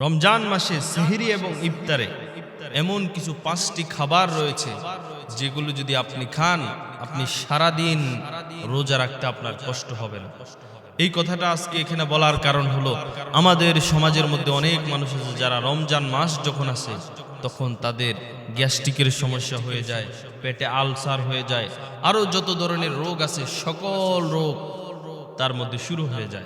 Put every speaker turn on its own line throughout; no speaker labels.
রমজান মাসে সেহরি এবং ইফতারে এমন কিছু পাঁচটি খাবার রয়েছে যেগুলো যদি আপনি খান, আপনি সারা দিন রোজা রাখতে আপনার কষ্ট হবে না। এই কথাটা আজকে এখানে বলার কারণ হলো, আমাদের সমাজের মধ্যে অনেক মানুষ আছে যারা রমজান মাস যখন আসে, তখন তাদের গ্যাস্ট্রিকের সমস্যা হয়ে যায়, পেটে আলসার হয়ে যায় আরও যত ধরনের রোগ আছে, সকল রোগ মধ্যে শুরু হয়ে যায়।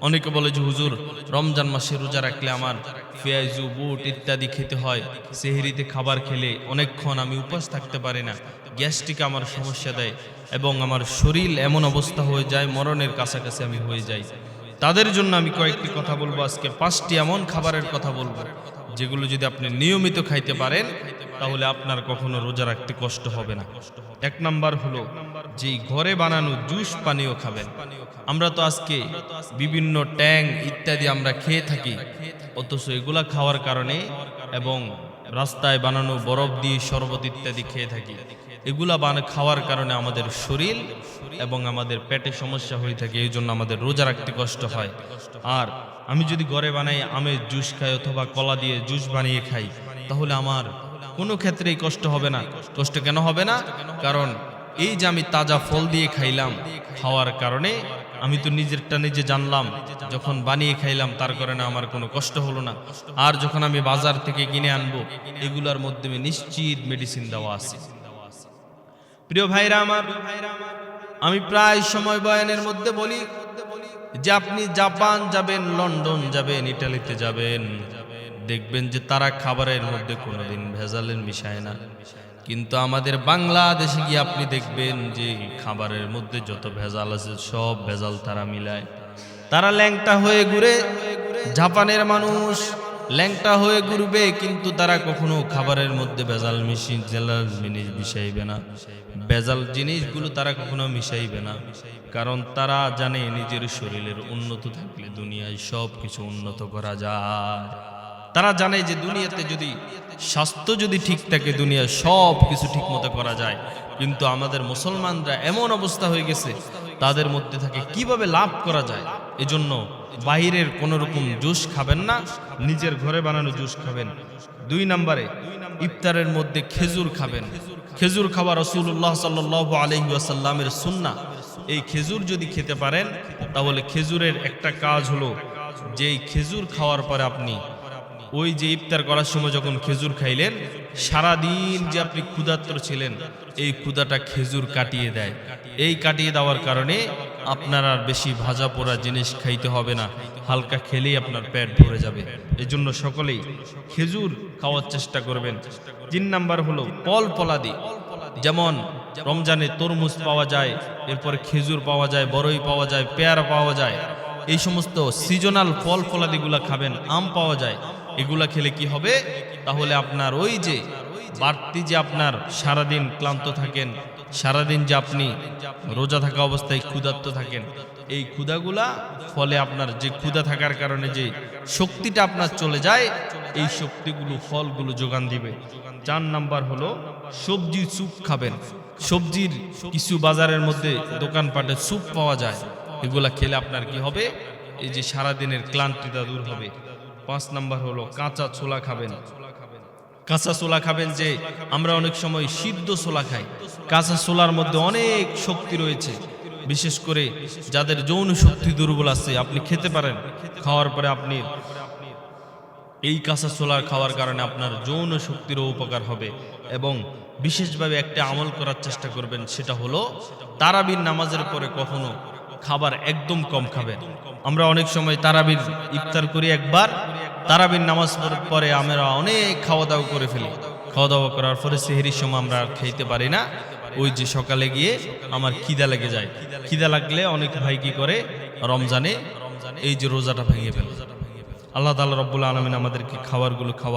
অনেকে বলে যে, হুজুর, রমজান মাসে রোজা রাখলে আমার পেঁয়াজু বুট ইত্যাদি খেতে হয়। সেহেরিতে খাবার খেলে অনেকক্ষণ আমি উপাস থাকতে পারি না। গ্যাস্ট্রিক আমার সমস্যা দেয় এবং আমার শরীর এমন অবস্থা হয়ে যায়, মরণের কাছাকাছি আমি হয়ে যাই। তাদের জন্য আমি কয়েকটি কথা বলব। আজকে পাঁচটি এমন খাবারের কথা বলব, যেগুলো যদি আপনি নিয়মিত খাইতে পারেন, তাহলে আপনার কখনো রোজা রাখতে কষ্ট হবে না। এক নাম্বার হলো যেই ঘরে বানানো জুস পানীয় খাবেন। আমরা তো আজকে বিভিন্ন ট্যাং ইত্যাদি আমরা খেয়ে থাকি। অথচ এগুলা খাওয়ার কারণে এবং রাস্তায় বানানো বরফ দিয়ে শরবত ইত্যাদি খেয়ে থাকি। এগুলা বান খাওয়ার কারণে আমাদের শরীর এবং আমাদের পেটে সমস্যা হয়ে থাকে, এই জন্য আমাদের রোজা রাখতে কষ্ট হয়। আর আমি যদি ঘরে বানাই আমের জুস খাই অথবা কলা দিয়ে জুস বানিয়ে খাই, তাহলে আমার কোনো ক্ষেত্রেই কষ্ট হবে না। কষ্ট কেন হবে না? কারণ এই যে আমি তাজা ফল দিয়ে খাইলাম, খাওয়ার কারণে আমি তো নিজেরটা নিজে জানলাম, যখন বানিয়ে খাইলাম, তার কারণে আমার কোনো কষ্ট হলো না। আর যখন আমি বাজার থেকে কিনে আনব, এগুলার মাধ্যমে নিশ্চিত মেডিসিন দেওয়া আছে। প্রিয় ভাইরা আমার, আমি প্রায় সময় বয়ানের মধ্যে বলি যে আপনি জাপান যাবেন, লন্ডন যাবেন, ইটালিতে যাবেন, দেখবেন যে তারা খাবারের মধ্যে কোনোদিন ভেজালের মিশায় না। কিন্তু আমাদের বাংলাদেশে গিয়ে আপনি দেখবেন যে খাবারের মধ্যে যত ভেজাল আছে, সব ভেজাল তারা মিলায়। তারা ল্যাংটা হয়ে ঘুরে, জাপানের মানুষ ল্যাংটা হয়ে ঘুরবে, কিন্তু তারা কখনো খাবারের মধ্যে ভেজাল মিশি জেলার জিনিস মিশাইবে না। ভেজাল জিনিসগুলো তারা কখনো মিশাইবে না। কারণ তারা জানে নিজের শরীরের উন্নত থাকলে দুনিয়ায় সব কিছু উন্নত করা যায়। তারা জানে যে দুনিয়াতে যদি স্বাস্থ্য যদি ঠিক থাকে দুনিয়া সব কিছু ঠিক মতো করা যায়। কিন্তু আমাদের মুসলমানরা এমন অবস্থা হয়ে গেছে, তাদের মধ্যে থাকে কীভাবে লাভ করা যায়? এজন্য বাইরের কোনো রকম জুস খাবেন না, নিজের ঘরে বানানো জুস খাবেন। দুই নম্বরে, ইফতারের মধ্যে খেজুর খাবেন। খেজুর খাওয়া রসুল্লাহ সাল্লাহ আলহিউসাল্লামের সুন্না এই খেজুর যদি খেতে পারেন, তাহলে খেজুরের একটা কাজ হলো যে খেজুর খাওয়ার পরে আপনি ওই যে ইফতার করার সময় যখন খেজুর খাইলেন সারা দিন যে আপনি ক্ষুধাত্র ছিলেন, এই ক্ষুধাটা খেজুর কাটিয়ে দেয়। এই কাটিয়ে দেওয়ার কারণে আপনার আর বেশি ভাজা পোড়া জিনিস খাইতে হবে না, হালকা খেলেই আপনার পেট ভরে যাবে। এই জন্য সকলেই খেজুর খাওয়ার চেষ্টা করবেন। তিন নাম্বার হলো পল পলাদি যেমন রমজানে তরমুজ পাওয়া যায়, এরপর খেজুর পাওয়া যায় বড়ই পাওয়া যায়, পেয়ারা পাওয়া যায়, এই সমস্ত সিজনাল ফল ফলাদিগুলা খাবেন, আম পাওয়া যায়। এগুলা খেলে কি হবে? তাহলে আপনার ওই যে বাড়তি যে আপনার সারাদিন ক্লান্ত থাকেন, সারাদিন যে আপনি রোজা থাকা অবস্থায় ক্ষুধার্ত থাকেন, এই ক্ষুধাগুলা ফলে আপনার যে ক্ষুধা থাকার কারণে যে শক্তিটা আপনার চলে যায়, এই শক্তিগুলো, ফলগুলো যোগান দিবে। চার নাম্বার হলো সবজি স্যুপ খাবেন। সবজির কিছু বাজারের মধ্যে দোকানপাটে স্যুপ পাওয়া যায়। এগুলা খেলে আপনার কি হবে? এই যে সারাদিনের ক্লান্তিটা দূর হবে। পাঁচ নাম্বার হলো কাঁচা ছোলা খাবেন। কাঁচা ছোলা খাবেন। যে আমরা অনেক সময় সিদ্ধ ছোলা খাই। কাঁচা ছোলার মধ্যে অনেক শক্তি রয়েছে। বিশেষ করে যাদের যৌন শক্তি দুর্বল আছে আপনি খেতে পারেন। খাওয়ার পরে আপনি এই কাঁচা ছোলা খাওয়ার কারণে আপনার যৌন শক্তিরও উপকার হবে এবং বিশেষভাবে একটা আমল করার চেষ্টা করবেন সেটা হলো তারাবির নামাজের পরে কখনো খাবার একদম কম খাবেন আমরা অনেক সময় তারাবির ইফতার করি একবার, তারাবির নামাজ পরে আমরা অনেক খাওয়া দাওয়া করে ফেলি। খাওয়া দাওয়া করার পরে সেহেরির সময় আমরা আর খেতে পারি না। ওই যে সকালে গিয়ে আমার খিদা লেগে যায়। খিদা লাগলে অনেক ভাই কি করে? রমজানে এই যে রোজাটা ভেঙে ফেলে। আল্লাহ তাআলা রব্বুল আলমিন আমাদেরকে খাবারগুলো খাওয়া